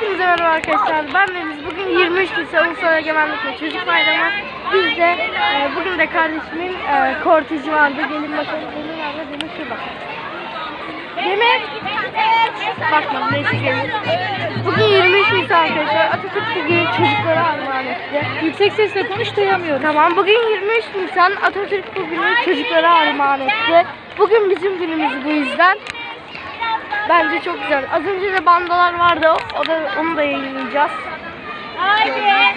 Hepinize merhaba arkadaşlar. Ben Deniz. Bugün 23 Nisan Ulusal Egemenlik ve Çocuk Bayramı. Biz de e, bugün de kardeşimin e, korteci vardı. Gelin bakalım. Demir nerede? Demir şurada. Demir. Bakma neyse gelin. Bugün 23 Nisan arkadaşlar. Atatürk bugün çocuklara armağan etti. Yüksek sesle konuş duyamıyorum. Tamam bugün 23 Nisan Atatürk bugünü çocuklara armağan etti. Bugün bizim günümüz bu yüzden. Bence çok güzel. Az önce de bandalar vardı. O da onu da yayınlayacağız. Evet